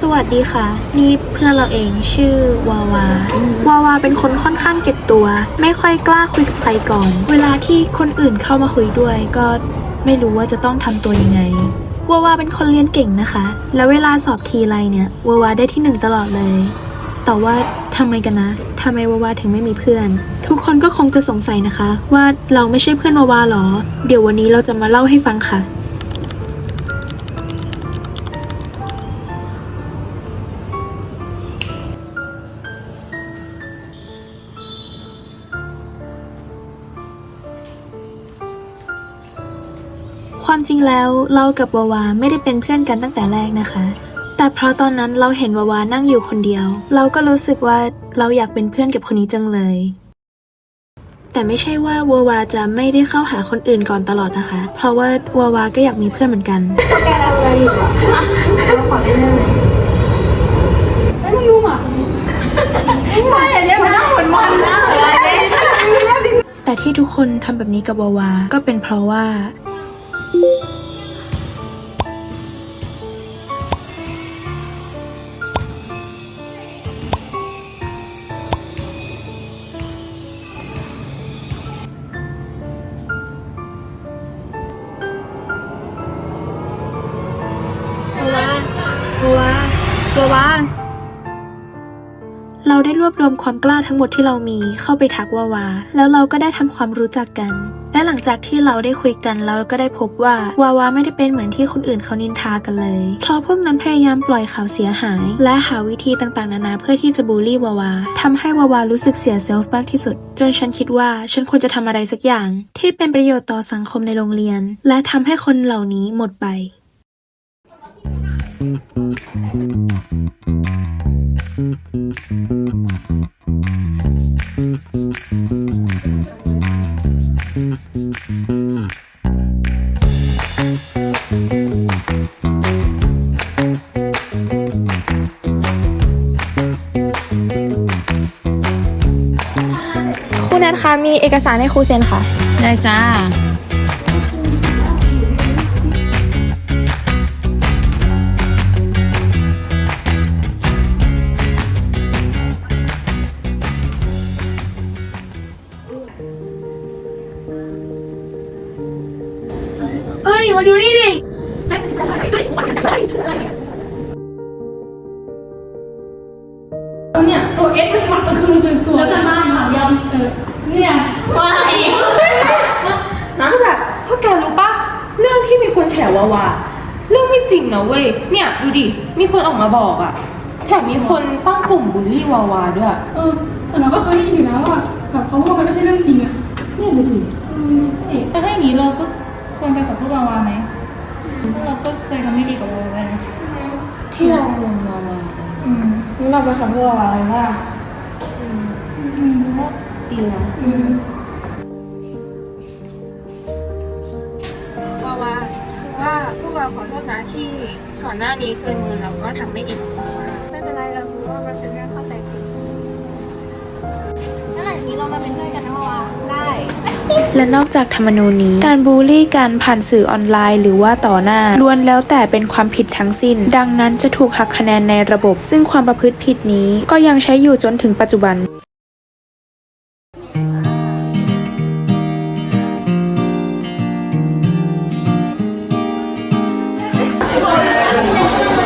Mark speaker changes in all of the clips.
Speaker 1: สวัสดีค่ะ นี่เพื่อนเราเองชื่อวาวาวาวาเป็นคนค่อนข้างเก็บตัว ไม่ค่อยกล้าคุยกับใครก่อน เวลาที่คนอื่นเข้ามาคุยด้วยก็ไม่รู้ว่าจะต้องทำตัวยังไงวาวาเป็นคนเรียนเก่งนะคะ แล้วเวลาสอบทีไรเนี่ยวาวาได้ที่หนึ่งตลอดเลย แต่ว่าทำไมกันนะทำไมวาวาถึงไม่มีเพื่อน ทุกคนก็คงจะสงสัยนะคะ ว่าเราไม่ใช่เพื่อนวาวาหรอ เดี๋ยววันนี้เราจะมาเล่าให้ฟังค่ะ ความจริงแล้วเรากับวาวาไม่ได้เป็นเพื่อนกันตั้งแต่แรกนะคะ แต่เพราะตอนนั้นเราเห็นวาวานั่งอยู่คนเดียว เราก็รู้สึกว่าเราอยากเป็นเพื่อนกับคนนี้จังเลย แต่ไม่ใช่ว่าวาวาจะไม่ได้เข้าหาคนอื่นก่อนตลอดนะคะ เพราะว่าวาวาก็อยากมีเพื่อนเหมือนกันแต่ที่ทุกคนทำแบบนี้กับวาวาก็เป็นเพราะว่า วาวาวาวา เราได้รวบรวมความกล้าทั้งหมดที่เรามีเข้าไปทักวาวา แล้วเราก็ได้ทำความรู้จักกัน และหลังจากที่เราได้คุยกันเราก็ได้พบว่าวาวาไม่ได้เป็นเหมือนที่คนอื่นเขานินทากันเลยเพราะพวกนั้นพยายามปล่อยข่าวเสียหาย และหาวิธีต่างๆ นานาเพื่อที่จะบูลลี่วาวาทำให้วาวารู้สึกเสียเซลฟ์มากที่สุด จนฉันคิดว่าฉันควรจะทำอะไรสักอย่าง ที่เป็นประโยชน์ต่อสังคมในโรงเรียน และทำให้คนเหล่านี้หมดไป
Speaker 2: ครูแนทคะมีเอกสารให้ครูเซ็นค่ะ
Speaker 3: ได้จ้า
Speaker 1: มาดูนี่ดิ
Speaker 4: เนี่ยตัวเอสมันหลักก็คือคือตัวแล้วกันบ้านถามย้ำเออเนี่ย
Speaker 5: นะแบบพวกแกรู้ปะเรื่องที่มีคนแฉวาวาเรื่องไม่จริงนะเว้ยเนี่ยดูดิมีคนออกมาบอกอะแถมมีคนตั้งกลุ่มบูลลี่วาวาด้วย
Speaker 4: เออแต่เราก็เคยได้ยินอยู่นะว่าแบบเขาพูดมันไม่ใช่เรื่องจริงอะ
Speaker 5: เนี่ยดูดิ
Speaker 4: เออใช่
Speaker 6: ถ้าอย่างนี้เราก็ ควรไปขอโทษวาวาไหมเพราะเราก็เคยทำไม่ดีกับวาวาไปนะ
Speaker 5: ที่เราเมืองวาวากัน
Speaker 6: อืม
Speaker 4: งั้นเราไปขอโทษอะไรว่า
Speaker 6: อืมเพราะว่า
Speaker 5: ดีนะ
Speaker 4: อืม
Speaker 7: ว่าว่าว่าพวกเราขอโทษนะที่ก่อนหน้านี้เคยมือเราก็ทำไม่ดีไม่เป็นไรเรารู้ว่ามันเป็นเรื่องเข้า ใจผิด
Speaker 6: ถ้าอย่างนี้เรามาเป็นเพื่อนกันนะวาวา
Speaker 1: และนอกจากธรรมนูญนี้ การบูลลี่กันผ่านสื่อออนไลน์ หรือว่าต่อหน้าล้วนแล้วแต่เป็นความผิดทั้งสิ้น ดังนั้นจะถูกหักคะแนนในระบบ ซึ่งความประพฤติผิดนี้ก็ยังใช้อยู่จนถึงปัจจุบัน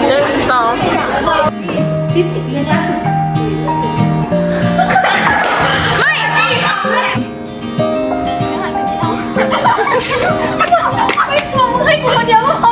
Speaker 5: หนึ่งสอง 不要点了